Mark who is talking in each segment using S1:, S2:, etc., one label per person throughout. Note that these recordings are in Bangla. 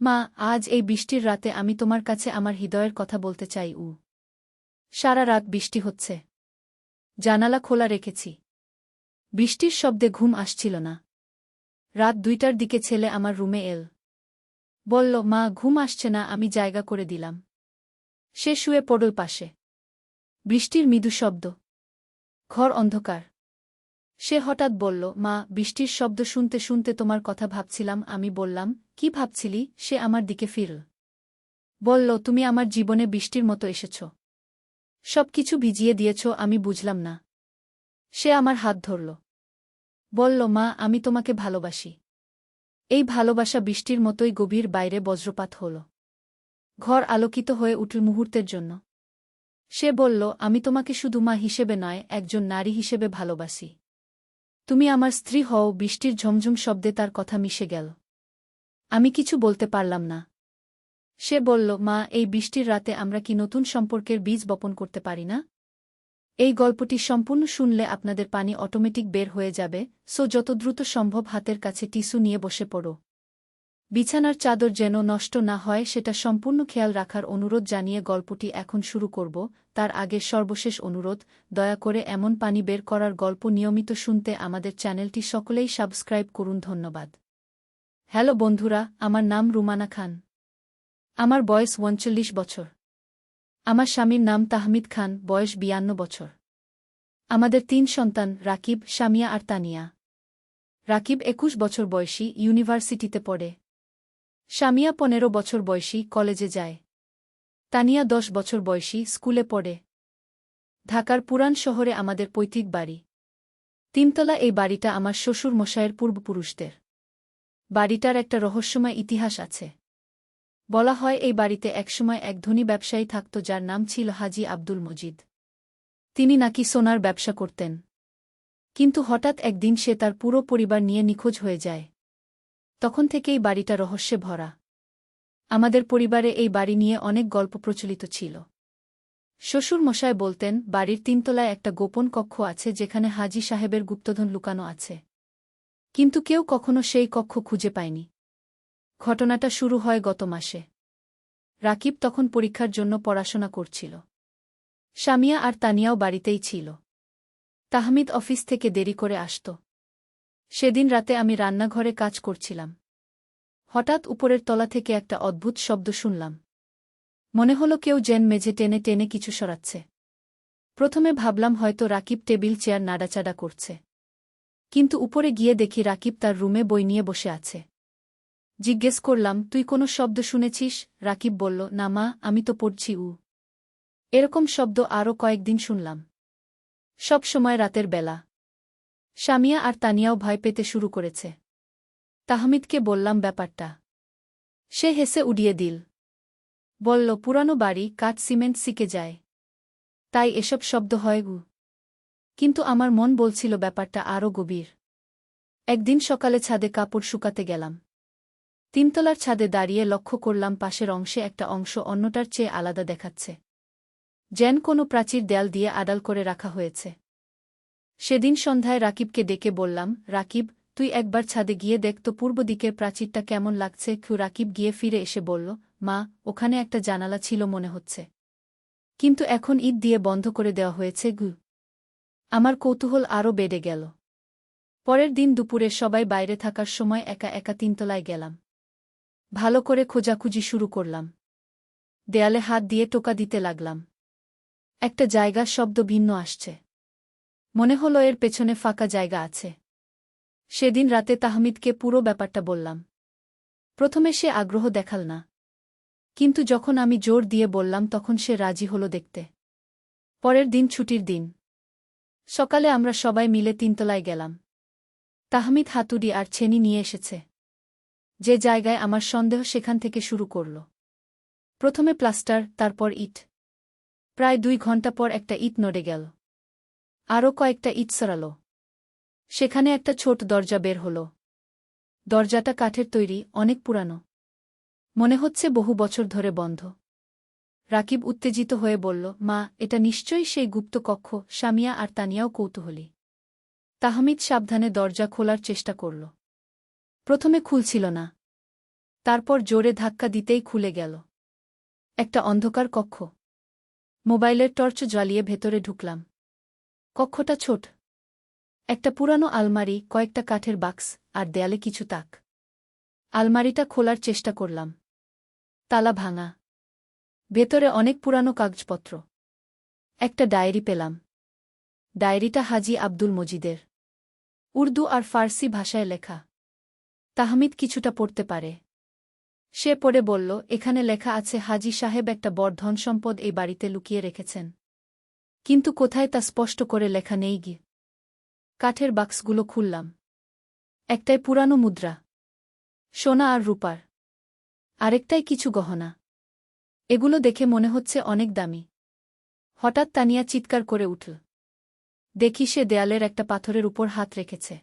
S1: মা, আজ এই বৃষ্টির রাতে আমি তোমার কাছে আমার হৃদয়ের কথা বলতে চাই, উ। সারা রাত বৃষ্টি হচ্ছে। জানালা খোলা রেখেছি। বৃষ্টির শব্দে ঘুম আসছিল না। রাত দুইটার দিকে ছেলে আমার রুমে এল। বলল, মা, ঘুম আসছে না, আমি জায়গা করে দিলাম। সে শুয়ে পড়ল পাশে। বৃষ্টির মৃদু শব্দ। ঘর অন্ধকার। সে হঠাৎ বলল, মা, বৃষ্টির শব্দ শুনতে শুনতে তোমার কথা ভাবছিলাম, আমি বললাম কি ভাবছিলি? সে আমার দিকে ফিরল। বলল, তুমি আমার জীবনে বৃষ্টির মতো এসেছ। সব কিছু ভিজিয়ে দিয়েছ, আমি বুঝলাম না। সে আমার হাত ধরল। বলল, মা, আমি তোমাকে ভালোবাসি। এই ভালোবাসা বৃষ্টির মতোই গভীর বাইরে বজ্রপাত হল। ঘর আলোকিত হয়ে উঠল মুহূর্তের জন্য। সে বলল, আমি তোমাকে শুধু মা হিসেবে নয়, একজন নারী হিসেবে ভালোবাসি। তুমি আমার স্ত্রী হও, বৃষ্টির ঝমঝম শব্দে তার কথা মিশে গেল। আমি কিছু বলতে পারলাম না। সে বলল, মা, এই বৃষ্টির রাতে আমরা কি নতুন সম্পর্কের বীজ বপন করতে পারি না? এই গল্পটি সম্পূর্ণ শুনলে আপনাদের পানি অটোমেটিক বের হয়ে যাবে, সো যত দ্রুত সম্ভব হাতের কাছে টিস্যু নিয়ে বসে পড়ো। বিছানার চাদর যেন নষ্ট না হয়, সেটা সম্পূর্ণ খেয়াল রাখার অনুরোধ জানিয়ে গল্পটি এখন শুরু করব। তার আগে সর্বশেষ অনুরোধ, দয়া করে এমন পানি বের করার গল্প নিয়মিত শুনতে আমাদের চ্যানেলটি সকলেই সাবস্ক্রাইব করুন। ধন্যবাদ। হ্যালো বন্ধুরা, আমার নাম রুমানা খান। আমার বয়স উনচল্লিশ বছর। আমার স্বামীর নাম তাহমিদ খান, বয়স বিয়ান্ন বছর। আমাদের তিন সন্তান, রাকিব, শামিয়া আর তানিয়া। রাকিব একুশ বছর বয়সী, ইউনিভার্সিটিতে পড়ে। শামিয়া পনেরো বছর বয়সী, কলেজে যায়। তানিয়া দশ বছর বয়সী, স্কুলে পড়ে। ঢাকার পুরান শহরে আমাদের পৈতৃক বাড়ি। তিনতলা এই বাড়িটা আমার শ্বশুর মশায়ের পূর্বপুরুষদের। বাড়িটার একটা রহস্যময় ইতিহাস আছে। বলা হয়, এই বাড়িতে একসময় এক ধনী ব্যবসায়ী থাকত যার নাম ছিল হাজি আব্দুল মজিদ। তিনি নাকি সোনার ব্যবসা করতেন। কিন্তু হঠাৎ একদিন সে তার পুরো পরিবার নিয়ে নিখোঁজ হয়ে যায়। তখন থেকেই বাড়িটা রহস্যে ভরা। আমাদের পরিবারে এই বাড়ি নিয়ে অনেক গল্প প্রচলিত ছিল। শ্বশুর মশায় বলতেন, বাড়ির তিনতলায় একটা গোপন কক্ষ আছে যেখানে হাজি সাহেবের গুপ্তধন লুকানো আছে। কিন্তু কেউ কখনো সেই কক্ষ খুঁজে পায়নি। ঘটনাটা শুরু হয় গত মাসে। রাকিব তখন পরীক্ষার জন্য পড়াশোনা করছিল। শামিয়া আর তানিয়াও বাড়িতেই ছিল। তাহমিদ অফিস থেকে দেরি করে আসত। সেদিন রাতে আমি রান্নাঘরে কাজ করছিলাম। হঠাৎ উপরের তলা থেকে একটা অদ্ভুত শব্দ শুনলাম। মনে হলো কেউ জেন মেঝে টেনে টেনে কিছু সরাচ্ছে। প্রথমে ভাবলাম হয়তো রাকিব টেবিল, চেয়ার নাড়াচাড়া করছে। কিন্তু উপরে গিয়ে দেখি রাকিব তার রুমে বই নিয়ে বসে আছে। জিজ্ঞেস করলাম, তুই কোনো শব্দ শুনেছিস? রাকিব বলল, না মা, আমি তো পড়ছি উ। এরকম শব্দ আরও কয়েকদিন শুনলাম। সব সময় রাতের বেলা। শামিয়া আর তানিয়াও ভয় পেতে শুরু করেছে। তাহমিদকে বললাম ব্যাপারটা। সে হেসে উড়িয়ে দিল। বলল, পুরানো বাড়ি, কাঠ, সিমেন্ট, সিকে যায়। তাই এসব শব্দ হয় গু কিন্তু আমার মন বলছিল ব্যাপারটা আরও গভীর। একদিন সকালে ছাদে কাপড় শুকাতে গেলাম। তিনতলার ছাদে দাঁড়িয়ে লক্ষ্য করলাম পাশের অংশে একটা অংশ অন্যটার চেয়ে আলাদা দেখাচ্ছে। যেন কোনো প্রাচীর দেয়াল দিয়ে আড়াল করে রাখা হয়েছে। সেদিন সন্ধ্যায় রাকিবকে ডেকে বললাম, রাকিব, তুই একবার ছাদে গিয়ে দেখ তো পূর্ব দিকের প্রাচীরটা কেমন লাগছে। খু রাকিব গিয়ে ফিরে এসে বলল, মা, ওখানে একটা জানালা ছিল মনে হচ্ছে। কিন্তু এখন ঈদ দিয়ে বন্ধ করে দেওয়া হয়েছে গু। আমার কৌতূহল আরও বেড়ে গেল। পরের দিন দুপুরে সবাই বাইরে থাকার সময় একা একা তিনতলায় গেলাম। ভালো করে খোঁজাখুঁজি শুরু করলাম। দেয়ালে হাত দিয়ে টোকা দিতে লাগলাম। একটা জায়গার শব্দ ভিন্ন আসছে। মনে হলো এর পেছনে ফাঁকা জায়গা আছে। সেদিন রাতে তাহমিদকে পুরো ব্যাপারটা বললাম। প্রথমে সে আগ্রহ দেখাল না। কিন্তু যখন আমি জোর দিয়ে বললাম তখন সে রাজি হল দেখতে। পরের দিন ছুটির দিন। সকালে আমরা সবাই মিলে তিনতলায় গেলাম। তাহমিদ হাতুড়ি আর ছেনি নিয়ে এসেছে। যে জায়গায় আমার সন্দেহ সেখান থেকে শুরু করল। প্রথমে প্লাস্টার, তারপর ইট। প্রায় দুই ঘণ্টা পর একটা ইট নড়ে গেল। আরও কয়েকটা ইট সরাল। সেখানে একটা ছোট দরজা বের হল। দরজাটা কাঠের তৈরি, অনেক পুরানো। মনে হচ্ছে বহু বছর ধরে বন্ধ। রাকিব উত্তেজিত হয়ে বলল, মা, এটা নিশ্চয়ই সেই গুপ্ত কক্ষ সামিয়া আর তানিয়াও কৌতূহলী। তাহমিদ সাবধানে দরজা খোলার চেষ্টা করল। প্রথমে খুলছিল না। তারপর জোরে ধাক্কা দিতেই খুলে গেল। একটা অন্ধকার কক্ষ। মোবাইলের টর্চ জ্বালিয়ে ভেতরে ঢুকলাম। কক্ষটা ছোট। একটা পুরানো আলমারি, কয়েকটা কাঠের বাক্স আর দেয়ালে কিছু তাক। আলমারিটা খোলার চেষ্টা করলাম। তালা ভাঙা। ভেতরে অনেক পুরানো কাগজপত্র। একটা ডায়েরি পেলাম। ডায়েরিটা হাজি আব্দুল মজিদের। উর্দু আর ফার্সি ভাষায় লেখা। তাহমিদ কিছুটা পড়তে পারে। সে পড়ে বলল, এখানে লেখা আছে, হাজি সাহেব একটা বড় ধনসম্পদ এই বাড়িতে লুকিয়ে রেখেছেন। কিন্তু কোথায় তা স্পষ্ট করে লেখা নেই গি কাঠের বাক্সগুলো খুললাম। একটাই পুরানো মুদ্রা। সোনা আর রূপার। আরেকটাই কিছু গহনা। এগুলো দেখে মনে হচ্ছে অনেক দামি। হঠাৎ তানিয়া চিৎকার করে উঠল দেখি সে দেয়ালের একটা পাথরের উপর হাত রেখেছে।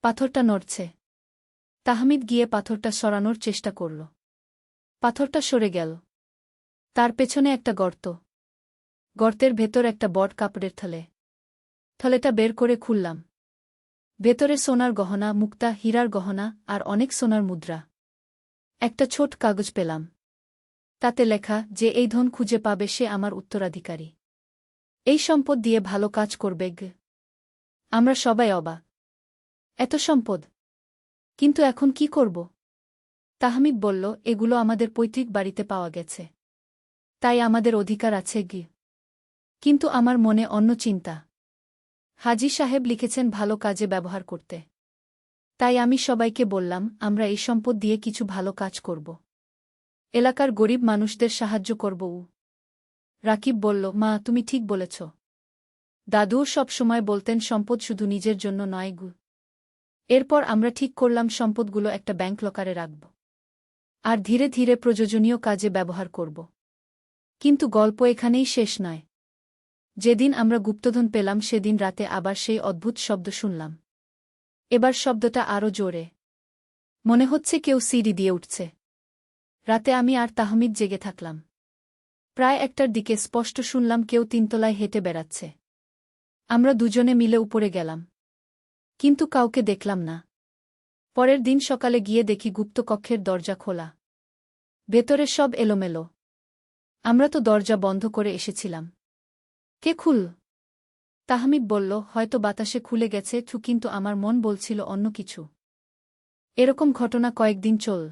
S1: পাথরটা নড়ছে। তাহমিদ গিয়ে পাথরটা সরানোর চেষ্টা করল। পাথরটা সরে গেল। তার পেছনে একটা গর্ত। গর্তের ভেতর একটা বট কাপড়ের থলে। থলেটা বের করে খুললাম। ভেতরে সোনার গহনা, মুক্তা, হীরার গহনা আর অনেক সোনার মুদ্রা। একটা ছোট কাগজ পেলাম। তাতে লেখা যে এই ধন খুঁজে পাবে সে আমার উত্তরাধিকারী। এই সম্পদ দিয়ে ভালো কাজ করবে গ। আমরা সবাই অবাক। এত সম্পদ। কিন্তু এখন কি করব? তাহমিদ বলল, এগুলো আমাদের পৈতৃক বাড়িতে পাওয়া গেছে। তাই আমাদের অধিকার আছে গি। কিন্তু আমার মনে অন্য চিন্তা। হাজি সাহেব লিখেছেন ভালো কাজে ব্যবহার করতে। তাই আমি সবাইকে বললাম, আমরা এই সম্পদ দিয়ে কিছু ভালো কাজ করব। এলাকার গরিব মানুষদের সাহায্য করব উ। রাকিব বলল, মা, তুমি ঠিক বলেছ। দাদুও সব সময় বলতেন, সম্পদ শুধু নিজের জন্য নয় গু। এরপর আমরা ঠিক করলাম, সম্পদগুলো একটা ব্যাংক লকারে রাখব। আর ধীরে ধীরে প্রয়োজনীয় কাজে ব্যবহার করব। কিন্তু গল্প এখানেই শেষ নয়। যেদিন আমরা গুপ্তধন পেলাম, সেদিন রাতে আবার সেই অদ্ভুত শব্দ শুনলাম। এবার শব্দটা আরও জোরে। মনে হচ্ছে কেউ সিঁড়ি দিয়ে উঠছে। রাতে আমি আর তাহমিদ জেগে থাকলাম। প্রায় একটার দিকে স্পষ্ট শুনলাম কেউ তিনতলায় হেঁটে বেড়াচ্ছে। আমরা দুজনে মিলে উপরে গেলাম। কিন্তু কাউকে দেখলাম না। পরের দিন সকালে গিয়ে দেখি গুপ্ত কক্ষের দরজা খোলা। ভেতরে সব এলোমেলো। আমরা তো দরজা বন্ধ করে এসেছিলাম। কে খুল? তাহমিদ বলল, হয়তো বাতাসে খুলে গেছে, কিন্তু আমার মন বলছিল অন্য কিছু। এরকম ঘটনা কয়েকদিন চল।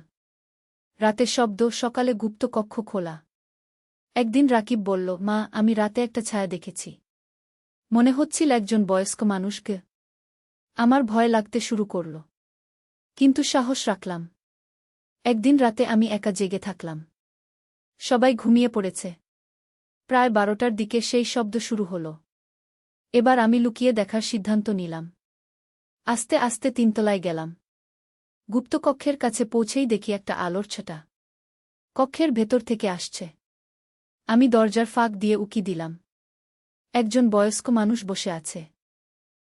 S1: রাতে শব্দ, সকালে গুপ্ত কক্ষ খোলা। একদিন রাকিব বলল, মা, আমি রাতে একটা ছায়া দেখেছি। মনে হচ্ছিল একজন বয়স্ক মানুষকে। আমার ভয় লাগতে শুরু করল। কিন্তু সাহস রাখলাম। একদিন রাতে আমি একা জেগে থাকলাম। সবাই ঘুমিয়ে পড়েছে। প্রায় বারোটার দিকে সেই শব্দ শুরু হল। এবার আমি লুকিয়ে দেখার সিদ্ধান্ত নিলাম। আস্তে আস্তে তিনতলায় গেলাম। গুপ্তকক্ষের কাছে পৌঁছেই দেখি একটা আলোর ছাটা। কক্ষের ভেতর থেকে আসছে। আমি দরজার ফাঁক দিয়ে উকি দিলাম। একজন বয়স্ক মানুষ বসে আছে।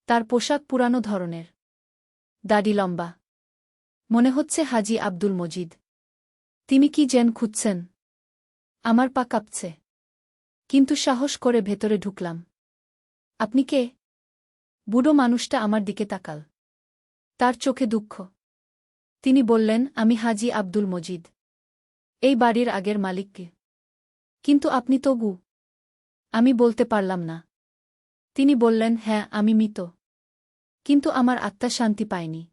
S1: তার পোশাক পুরানো ধরনের। দাড়ি লম্বা। মনে হচ্ছে হাজি আব্দুল মজিদ। তিনি কি যেন খুঁজছেন। আমার পা কাঁপছে। কিন্তু সাহস করে ভেতরে ঢুকলাম। আপনি কে? বুড়ো মানুষটা আমার দিকে তাকাল। তার চোখে দুঃখ। তিনি বললেন, আমি হাজি আব্দুল মজিদ। এই বাড়ির আগের মালিককে। কিন্তু আপনি তবু। আমি বলতে পারলাম না। তিনি বললেন হ্যাঁ আমি মৃত। কিন্তু আমার আত্মা শান্তি পায়নি।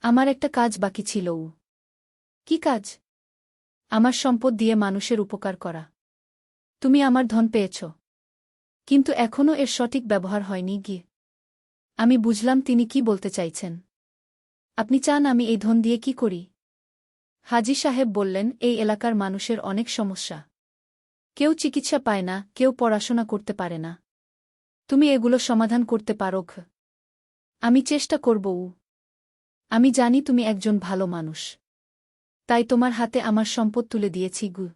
S1: আমার একটা কাজ বাকি ছিল উ কি কাজ? আমার সম্পদ দিয়ে মানুষের উপকার করা। তুমি আমার ধন পেয়েছ। কিন্তু এখনও এর সঠিক ব্যবহার হয়নি গিয়ে। আমি বুঝলাম তিনি কি বলতে চাইছেন। আপনি চান আমি এই ধন দিয়ে কি করি? হাজি সাহেব বললেন, এই এলাকার মানুষের অনেক সমস্যা। কেউ চিকিৎসা পায় না, কেউ পড়াশোনা করতে পারে না। তুমি এগুলো সমাধান করতে পারো আমি চেষ্টা করব উ। আমি জানি তুমি একজন ভালো মানুষ। তাই তোমার হাতে আমার সম্পদ তুলে দিয়েছি গু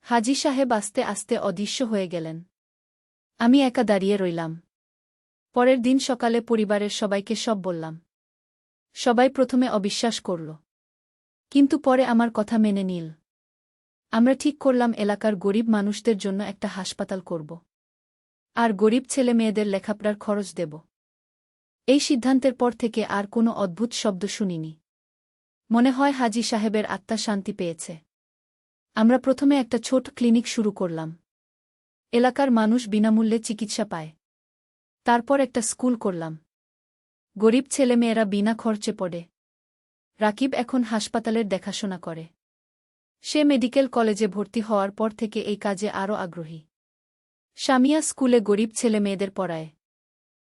S1: হাজি সাহেব আস্তে আস্তে অদৃশ্য হয়ে গেলেন। আমি একা দাঁড়িয়ে রইলাম। পরের দিন সকালে পরিবারের সবাইকে সব বললাম। সবাই প্রথমে অবিশ্বাস করল। কিন্তু পরে আমার কথা মেনে নিল। আমরা ঠিক করলাম এলাকার গরিব মানুষদের জন্য একটা হাসপাতাল করব। আর গরিব ছেলে মেয়েদের লেখাপড়ার খরচ দেব। এই সিদ্ধান্তের পর থেকে আর কোনো অদ্ভুত শব্দ শুনিনি। মনে হয় হাজি সাহেবের আত্মা শান্তি পেয়েছে। আমরা প্রথমে একটা ছোট ক্লিনিক শুরু করলাম। এলাকার মানুষ বিনামূল্যে চিকিৎসা পায়। তারপর একটা স্কুল করলাম। গরিব ছেলেমেয়েরা বিনা খরচে পড়ে। রাকিব এখন হাসপাতালের দেখাশোনা করে। সে মেডিকেল কলেজে ভর্তি হওয়ার পর থেকে এই কাজে আরও আগ্রহী। সামিয়া স্কুলে গরিব ছেলে মেয়েদের পড়ায়।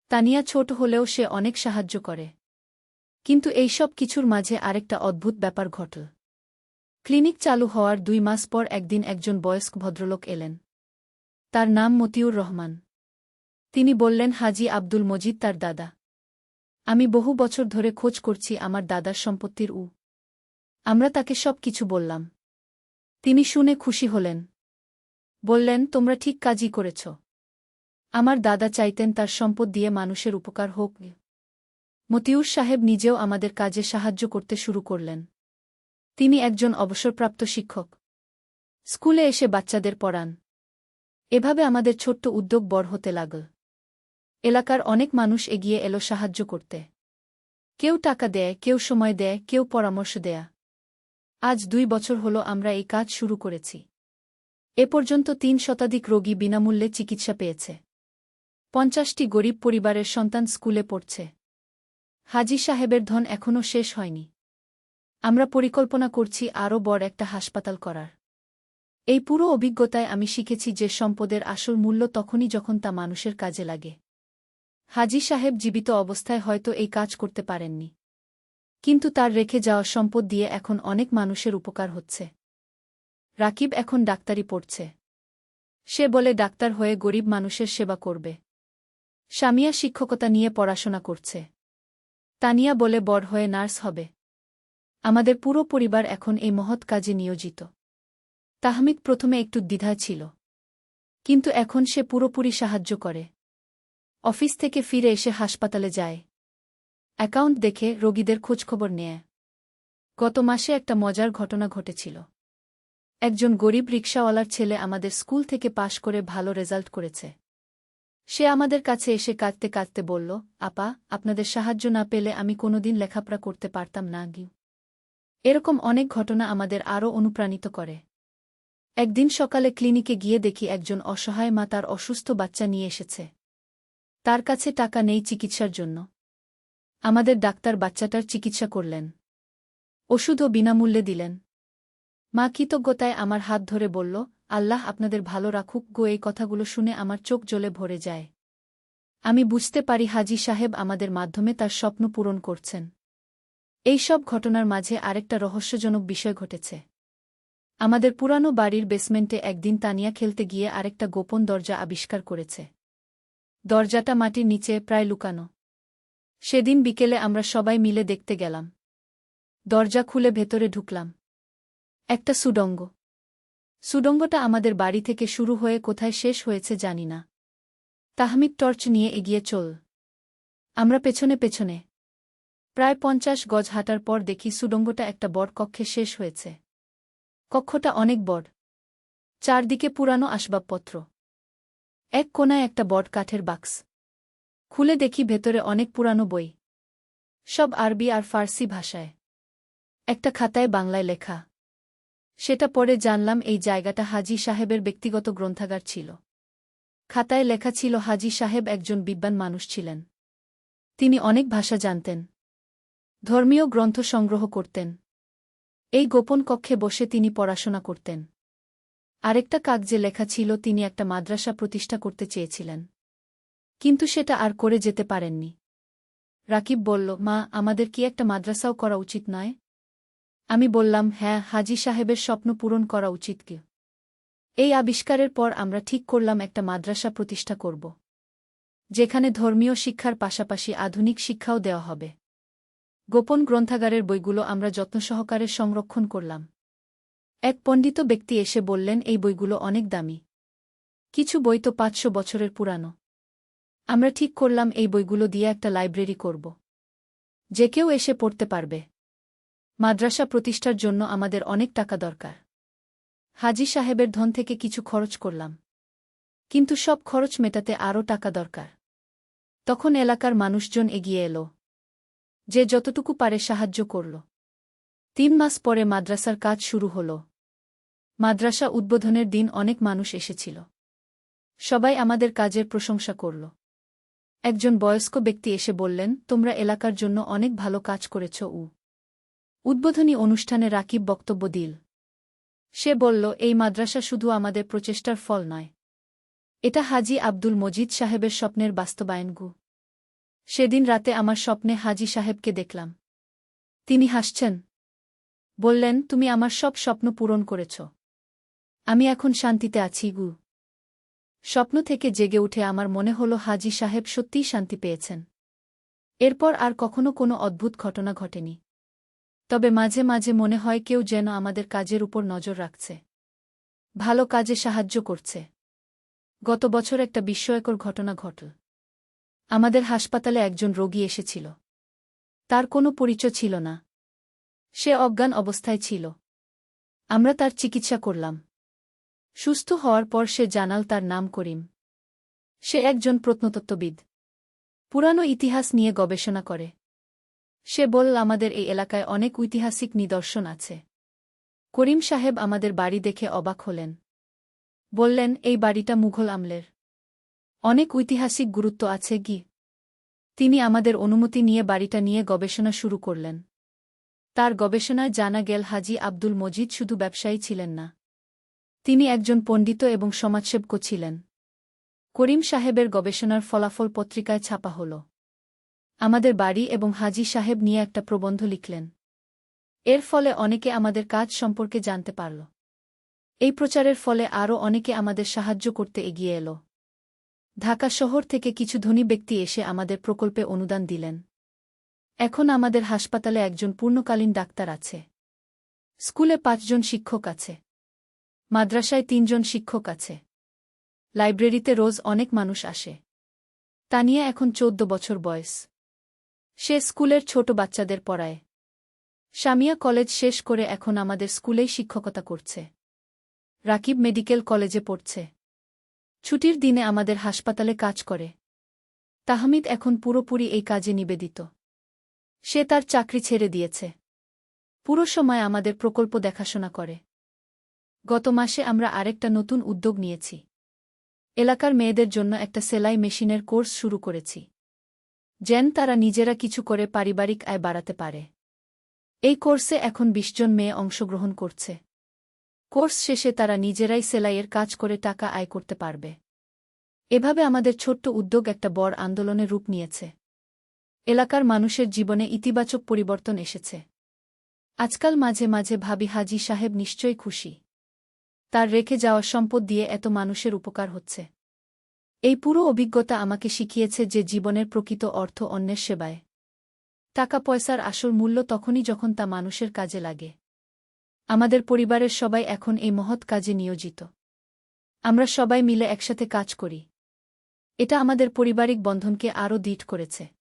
S1: তানিয়া ছোট হলেও সে অনেক সাহায্য করে। কিন্তু এইসব কিছুর মাঝে আরেকটা অদ্ভুত ব্যাপার ঘটল। ক্লিনিক চালু হওয়ার দুই মাস পর একদিন একজন বয়স্ক ভদ্রলোক এলেন। তার নাম মতিউর রহমান। তিনি বললেন, হাজি আব্দুল মজিদ তার দাদা। আমি বহু বছর ধরে খোঁজ করছি আমার দাদার সম্পত্তির উ। আমরা তাকে সব কিছু বললাম। তিনি শুনে খুশি হলেন। বললেন, তোমরা ঠিক কাজই করেছ। আমার দাদা চাইতেন তার সম্পদ দিয়ে মানুষের উপকার হোক। মতিউর সাহেব নিজেও আমাদের কাজে সাহায্য করতে শুরু করলেন। তিনি একজন অবসরপ্রাপ্ত শিক্ষক। স্কুলে এসে বাচ্চাদের পড়ান। এভাবে আমাদের ছোট্ট উদ্যোগ বড় হতে লাগল। এলাকার অনেক মানুষ এগিয়ে এলো সাহায্য করতে। কেউ টাকা দেয়, কেউ সময় দেয়, কেউ পরামর্শ দেয়া। আজ দুই বছর হল আমরা এই কাজ শুরু করেছি। এ পর্যন্ত তিন শতাধিক রোগী বিনামূল্যে চিকিৎসা পেয়েছে। পঞ্চাশটি গরিব পরিবারের সন্তান স্কুলে পড়ছে। হাজি সাহেবের ধন এখনও শেষ হয়নি। আমরা পরিকল্পনা করছি আরও বড় একটা হাসপাতাল করার। এই পুরো অভিজ্ঞতায় আমি শিখেছি যে সম্পদের আসল মূল্য তখনই যখন তা মানুষের কাজে লাগে। হাজি সাহেব জীবিত অবস্থায় হয়তো এই কাজ করতে পারেননি। কিন্তু তার রেখে যাওয়া সম্পদ দিয়ে এখন অনেক মানুষের উপকার হচ্ছে। রাকিব এখন ডাক্তারি পড়ছে। সে বলে ডাক্তার হয়ে গরিব মানুষের সেবা করবে। সামিয়া শিক্ষকতা নিয়ে পড়াশোনা করছে। তানিয়া বলে বড় হয়ে নার্স হবে। আমাদের পুরো পরিবার এখন এই মহৎ কাজে নিয়োজিত। তাহমিদ প্রথমে একটু দ্বিধায় ছিল। কিন্তু এখন সে পুরোপুরি সাহায্য করে। অফিস থেকে ফিরে এসে হাসপাতালে যায়। অ্যাকাউন্ট দেখে রোগীদের খোঁজখবর নেয়। গত মাসে একটা মজার ঘটনা ঘটেছিল। একজন গরিব রিক্সাওয়ালার ছেলে আমাদের স্কুল থেকে পাশ করে ভালো রেজাল্ট করেছে। সে আমাদের কাছে এসে কাঁদতে কাঁদতে বলল, আপা, আপনাদের সাহায্য না পেলে আমি কোনোদিন লেখাপড়া করতে পারতাম না গিউ এরকম অনেক ঘটনা আমাদের আরও অনুপ্রাণিত করে। একদিন সকালে ক্লিনিকে গিয়ে দেখি একজন অসহায় মা তার অসুস্থ বাচ্চা নিয়ে এসেছে। তার কাছে টাকা নেই চিকিৎসার জন্য। আমাদের ডাক্তার বাচ্চাটার চিকিৎসা করলেন। ওষুধও বিনামূল্যে দিলেন। মা কৃতজ্ঞতায় আমার হাত ধরে বলল, আল্লাহ আপনাদের ভালো রাখুক গো, এই কথাগুলো শুনে আমার চোখ জ্বলে ভরে যায়। আমি বুঝতে পারি হাজি সাহেব আমাদের মাধ্যমে তার স্বপ্ন পূরণ করছেন। এই সব ঘটনার মাঝে আরেকটা রহস্যজনক বিষয় ঘটেছে। আমাদের পুরানো বাড়ির বেসমেন্টে একদিন তানিয়া খেলতে গিয়ে আরেকটা গোপন দরজা আবিষ্কার করেছে। দরজাটা মাটির নিচে প্রায় লুকানো। সেদিন বিকেলে আমরা সবাই মিলে দেখতে গেলাম। দরজা খুলে ভেতরে ঢুকলাম। একটা সুডঙ্গ। সুডঙ্গটা আমাদের বাড়ি থেকে শুরু হয়ে কোথায় শেষ হয়েছে জানি না। তাহমিদ টর্চ নিয়ে এগিয়ে চল। আমরা পেছনে পেছনে। প্রায় পঞ্চাশ গজ হাঁটার পর দেখি সুডঙ্গটা একটা বড় কক্ষে শেষ হয়েছে। কক্ষটা অনেক বড় চারদিকে পুরানো আসবাবপত্র। এক কোনায় একটা বট কাঠের বাক্স। খুলে দেখি ভেতরে অনেক পুরানো বই। সব আরবি আর ফার্সি ভাষায়। একটা খাতায় বাংলায় লেখা। সেটা পরে জানলাম এই জায়গাটা হাজি সাহেবের ব্যক্তিগত গ্রন্থাগার ছিল। খাতায় লেখা ছিল হাজি সাহেব একজন বিদ্বান মানুষ ছিলেন। তিনি অনেক ভাষা জানতেন। ধর্মীয় গ্রন্থ সংগ্রহ করতেন। এই গোপন কক্ষে বসে তিনি পড়াশোনা করতেন। আরেকটা কাগজে লেখা ছিল তিনি একটা মাদ্রাসা প্রতিষ্ঠা করতে চেয়েছিলেন। কিন্তু সেটা আর করে যেতে পারেননি। রাকিব বলল, মা, আমাদের কি একটা মাদ্রাসাও করা উচিত নয়? আমি বললাম হ্যাঁ হাজি সাহেবের স্বপ্ন পূরণ করা উচিত কি? এই আবিষ্কারের পর আমরা ঠিক করলাম একটা মাদ্রাসা প্রতিষ্ঠা করব, যেখানে ধর্মীয় শিক্ষার পাশাপাশি আধুনিক শিক্ষাও দেওয়া হবে। গোপন গ্রন্থাগারের বইগুলো আমরা যত্ন সহকারে সংরক্ষণ করলাম। এক পণ্ডিত ব্যক্তি এসে বললেন, এই বইগুলো অনেক দামি। কিছু বই তো পাঁচশো বছরের পুরানো। আমরা ঠিক করলাম, এই বইগুলো দিয়ে একটা লাইব্রেরি করব। যে কেউ এসে পড়তে পারবে। মাদ্রাসা প্রতিষ্ঠার জন্য আমাদের অনেক টাকা দরকার। হাজি সাহেবের ধন থেকে কিছু খরচ করলাম। কিন্তু সব খরচ মেটাতে আরও টাকা দরকার। তখন এলাকার মানুষজন এগিয়ে এলো। যে যতটুকু পারে সাহায্য করল। তিন মাস পরে মাদ্রাসার কাজ শুরু হল। মাদ্রাসা উদ্বোধনের দিন অনেক মানুষ এসেছিল। সবাই আমাদের কাজের প্রশংসা করল। একজন বয়স্ক ব্যক্তি এসে বললেন, তোমরা এলাকার জন্য অনেক ভালো কাজ করেছ, উ। উদ্বোধনী অনুষ্ঠানে রাকিব বক্তব্য দিল। সে বলল, এই মাদ্রাসা শুধু আমাদের প্রচেষ্টার ফল নয়। এটা হাজি আব্দুল মজিদ সাহেবের স্বপ্নের বাস্তবায়ন, গু। সেদিন রাতে আমার স্বপ্নে হাজি সাহেবকে দেখলাম। তিনি হাসছেন বললেন, তুমি আমার সব স্বপ্ন পূরণ করেছ। আমি এখন শান্তিতে আছি, গু। স্বপ্ন থেকে জেগে উঠে আমার মনে হল হাজি সাহেব সত্যিই শান্তি পেয়েছেন। এরপর আর কখনো কোনো অদ্ভুত ঘটনা ঘটেনি। তবে মাঝে মাঝে মনে হয় কেউ যেন আমাদের কাজের উপর নজর রাখছে। ভালো কাজে সাহায্য করছে। গত বছর একটা বিস্ময়কর ঘটনা ঘটল। আমাদের হাসপাতালে একজন রোগী এসেছিল। তার কোনো পরিচয় ছিল না। সে অজ্ঞান অবস্থায় ছিল। আমরা তার চিকিৎসা করলাম। সুস্থ হওয়ার পর সে জানাল তার নাম করিম। সে একজন প্রত্নতত্ত্ববিদ। পুরানো ইতিহাস নিয়ে গবেষণা করে। সে বলল, আমাদের এই এলাকায় অনেক ঐতিহাসিক নিদর্শন আছে। করিম সাহেব আমাদের বাড়ি দেখে অবাক হলেন। বললেন, এই বাড়িটা মুঘল আমলের। অনেক ঐতিহাসিক গুরুত্ব আছে গি তিনি আমাদের অনুমতি নিয়ে বাড়িটা নিয়ে গবেষণা শুরু করলেন। তার গবেষণায় জানা গেল, হাজি আব্দুল মজিদ শুধু ব্যবসায়ী ছিলেন না। তিনি একজন পণ্ডিত এবং সমাজসেবক ছিলেন। করিম সাহেবের গবেষণার ফলাফল পত্রিকায় ছাপা হল। আমাদের বাড়ি এবং হাজি সাহেব নিয়ে একটা প্রবন্ধ লিখলেন। এর ফলে অনেকে আমাদের কাজ সম্পর্কে জানতে পারল। এই প্রচারের ফলে আরও অনেকে আমাদের সাহায্য করতে এগিয়ে এল। ঢাকা শহর থেকে কিছু ধনী ব্যক্তি এসে আমাদের প্রকল্পে অনুদান দিলেন। এখন আমাদের হাসপাতালে একজন পূর্ণকালীন ডাক্তার আছে। স্কুলে পাঁচজন শিক্ষক আছে। মাদ্রাসায় তিনজন শিক্ষক আছে। লাইব্রেরিতে রোজ অনেক মানুষ আসে। তানিয়া এখন চোদ্দ বছর বয়স। সে স্কুলের ছোট বাচ্চাদের পড়ায়। সামিয়া কলেজ শেষ করে এখন আমাদের স্কুলেই শিক্ষকতা করছে। রাকিব মেডিকেল কলেজে পড়ছে। ছুটির দিনে আমাদের হাসপাতালে কাজ করে। তাহমিদ এখন পুরোপুরি এই কাজে নিবেদিত। সে তার চাকরি ছেড়ে দিয়েছে। পুরো সময় আমাদের প্রকল্প দেখাশোনা করে। গত মাসে আমরা আরেকটা নতুন উদ্যোগ নিয়েছি। এলাকার মেয়েদের জন্য একটা সেলাই মেশিনের কোর্স শুরু করেছি। যেন তারা নিজেরা কিছু করে পারিবারিক আয় বাড়াতে পারে। এই কোর্সে এখন বিশ জন মেয়ে অংশগ্রহণ করছে। কোর্স শেষে তারা নিজেরাই সেলাইয়ের কাজ করে টাকা আয় করতে পারবে। এভাবে আমাদের ছোট্ট উদ্যোগ একটা বড় আন্দোলনে রূপ নিয়েছে। এলাকার মানুষের জীবনে ইতিবাচক পরিবর্তন এসেছে। আজকাল মাঝে মাঝে ভাবি হাজি সাহেব নিশ্চয়ই খুশি। তার রেখে যাওয়া সম্পদ দিয়ে এত মানুষের উপকার হচ্ছে। এই পুরো অভিজ্ঞতা আমাকে শিখিয়েছে যে জীবনের প্রকৃত অর্থ অন্যের সেবায়। টাকা পয়সার আসল মূল্য তখনই যখন তা মানুষের কাজে লাগে। আমাদের পরিবারের সবাই এখন এই মহৎ কাজে নিয়োজিত। আমরা সবাই মিলে একসাথে কাজ করি। এটা আমাদের পারিবারিক বন্ধনকে আরও দৃঢ় করেছে।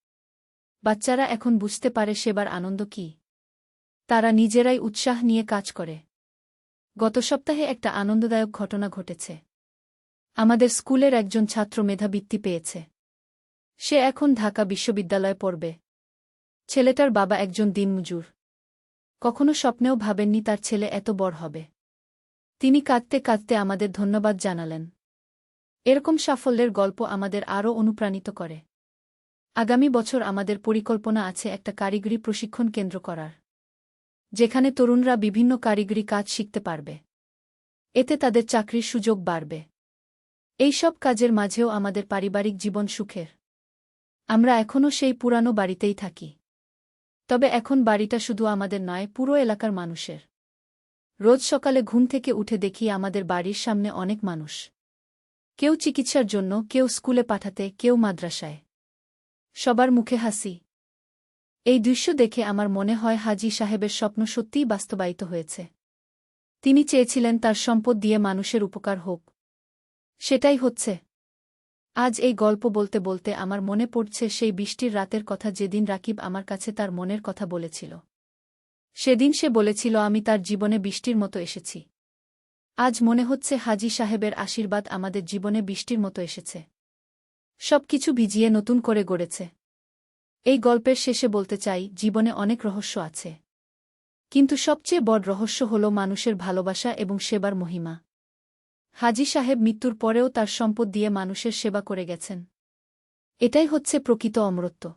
S1: বাচ্চারা এখন বুঝতে পারে সেবার আনন্দ কি। তারা নিজেরাই উৎসাহ নিয়ে কাজ করে। গত সপ্তাহে একটা আনন্দদায়ক ঘটনা ঘটেছে। আমাদের স্কুলের একজন ছাত্র মেধাবৃত্তি পেয়েছে। সে এখন ঢাকা বিশ্ববিদ্যালয়ে পড়বে। ছেলেটার বাবা একজন দিনমজুর। কখনো স্বপ্নেও ভাবেননি তার ছেলে এত বড় হবে। তিনি কাঁদতে কাঁদতে আমাদের ধন্যবাদ জানালেন। এরকম সাফল্যের গল্প আমাদের আরও অনুপ্রাণিত করে। আগামী বছর আমাদের পরিকল্পনা আছে একটা কারিগরি প্রশিক্ষণ কেন্দ্র করার, যেখানে তরুণরা বিভিন্ন কারিগরি কাজ শিখতে পারবে। এতে তাদের চাকরির সুযোগ বাড়বে। এই সব কাজের মাঝেও আমাদের পারিবারিক জীবন সুখের। আমরা এখনও সেই পুরানো বাড়িতেই থাকি। তবে এখন বাড়িটা শুধু আমাদের নয়, পুরো এলাকার মানুষের। রোজ সকালে ঘুম থেকে উঠে দেখি আমাদের বাড়ির সামনে অনেক মানুষ। কেউ চিকিৎসার জন্য, কেউ স্কুলে পাঠাতে, কেউ মাদ্রাসায়। সবার মুখে হাসি। এই দৃশ্য দেখে আমার মনে হয় হাজি সাহেবের স্বপ্ন সত্যিই বাস্তবায়িত হয়েছে। তিনি চেয়েছিলেন তার সম্পদ দিয়ে মানুষের উপকার হোক। সেটাই হচ্ছে। আজ এই গল্প বলতে বলতে আমার মনে পড়ছে সেই বৃষ্টির রাতের কথা যেদিন রাকিব আমার কাছে তার মনের কথা বলেছিল। সেদিন সে বলেছিল, আমি তার জীবনে বৃষ্টির মতো এসেছি। আজ মনে হচ্ছে হাজি সাহেবের আশীর্বাদ আমাদের জীবনে বৃষ্টির মতো এসেছে। সব কিছু ভিজিয়ে নতুন করে গড়েছে। এই গল্পের শেষে বলতে চাই, জীবনে অনেক রহস্য আছে। কিন্তু সবচেয়ে বড় রহস্য হল মানুষের ভালোবাসা এবং সেবার মহিমা। হাজি সাহেব মৃত্যুর পরেও তার সম্পদ দিয়ে মানুষের সেবা করে গেছেন। এটাই হচ্ছে প্রকৃত অমরত্ব।